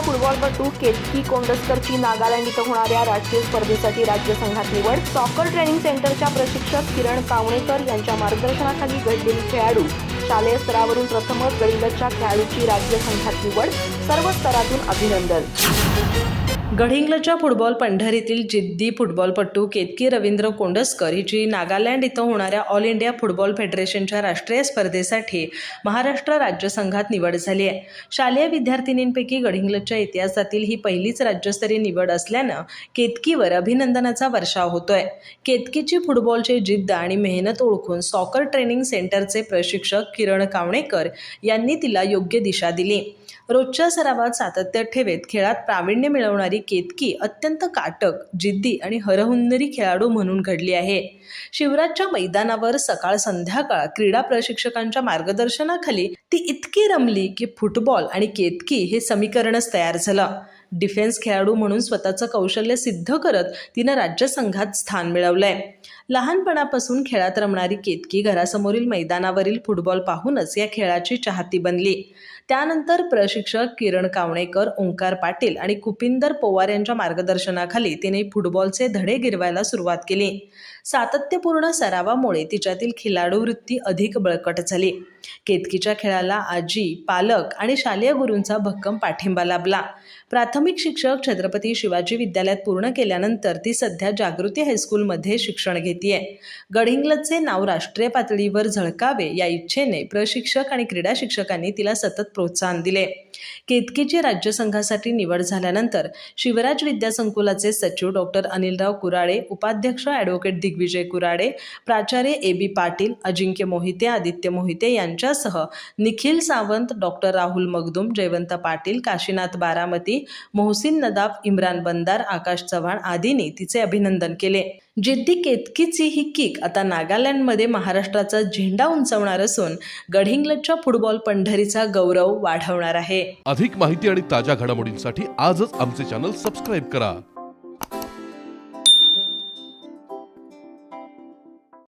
फुटबॉलपटू केतकी कोंडस्करची नागालँड इथं होणाऱ्या राष्ट्रीय स्पर्धेसाठी राज्य संघात निवड. सॉकर ट्रेनिंग सेंटरच्या प्रशिक्षक किरण कावणेकर यांच्या मार्गदर्शनाखाली घडलेली खेळाडू. शालेय स्तरावरून प्रथमच गडिंगजच्या खेळाडूची राज्य संघात निवड. सर्व स्तरातून अभिनंदन. गडहिंग्लजच्या फुटबॉल पंढरीतील जिद्दी फुटबॉलपटू केतकी रवींद्र कोंडसकर हिची नागालँड इथं होणाऱ्या ऑल इंडिया फुटबॉल फेडरेशनच्या राष्ट्रीय स्पर्धेसाठी महाराष्ट्र राज्य संघात निवड झाली आहे. शालेय विद्यार्थिनींपैकी गडहिंग्लजच्या इतिहासातील ही पहिलीच राज्यस्तरीय निवड असल्यानं केतकीवर अभिनंदनाचा वर्षाव होतोय. केतकीची फुटबॉलची जिद्द आणि मेहनत ओळखून सॉकर ट्रेनिंग सेंटरचे प्रशिक्षक किरण कावणेकर यांनी तिला योग्य दिशा दिली. रोजच्या सरावात सातत्य ठेवत खेळात प्रावीण्य मिळवणारी केतकी अत्यंत काटक जिद्दी आणि हरहुन्नरी खेळाडू म्हणून घडली आहे. शिवराजच्या मैदानावर सकाळ संध्याकाळ क्रीडा प्रशिक्षकांच्या मार्गदर्शनाखाली ती इतकी रमली की फुटबॉल आणि केतकी हे समीकरणच तयार झालं. डिफेन्स खेळाडू म्हणून स्वतःचं कौशल्य सिद्ध करत तिनं राज्यसंघात स्थान मिळवलं आहे लहानपणापासून खेळात रमणारी केतकी घरासमोरील मैदानावरील फुटबॉल पाहूनच या खेळाची चाहती बनली. त्यानंतर प्रशिक्षक किरण कावणेकर ओंकार पाटील आणि कुपिंदर पवार यांच्या मार्गदर्शनाखाली तिने फुटबॉलचे धडे गिरवायला सुरुवात केली. सातत्यपूर्ण सरावामुळे तिच्यातील खिलाडू वृत्ती अधिक बळकट झाली. केतकीच्या खेळाला आजी पालक आणि शालेय गुरूंचा भक्कम पाठिंबा लाभला. प्राथमिक शिक्षक छत्रपती शिवाजी विद्यालयात पूर्ण केल्यानंतर ती सध्या जागृती हायस्कूलमध्ये शिक्षण घेते गडिंग्लजचे नाव राष्ट्रीय पातळीवर झळकावे या इच्छेने प्रशिक्षक आणि क्रीडा शिक्षकांनी तिला सतत प्रोत्साहन दिले. केतकीची राज्यसंघासाठी निवड झाल्यानंतर शिवराज विद्यासंकुलाचे सचिव डॉक्टर अनिलराव कुराडे उपाध्यक्ष ॲडव्होकेट दिग्विजय कुराडे प्राचार्य ए बी पाटील अजिंक्य मोहिते आदित्य मोहिते यांच्यासह निखिल सावंत डॉक्टर राहुल मगदुम जयवंत पाटील काशीनाथ बारामती मोहसिन नदाफ इम्रान बंदार आकाश चव्हाण आदींनी तिचे अभिनंदन केले. जिद्दी केतकीची ही किक आता नागालँडमध्ये महाराष्ट्राचा झेंडा उंचवणार असून गडहिंग्लजच्या फुटबॉल पंढरीचा गौरव वाढवणार आहे. अधिक माहिती आणि ताज्या घडामोडींसाठी आजच आमचे चॅनल सबस्क्राईब करा.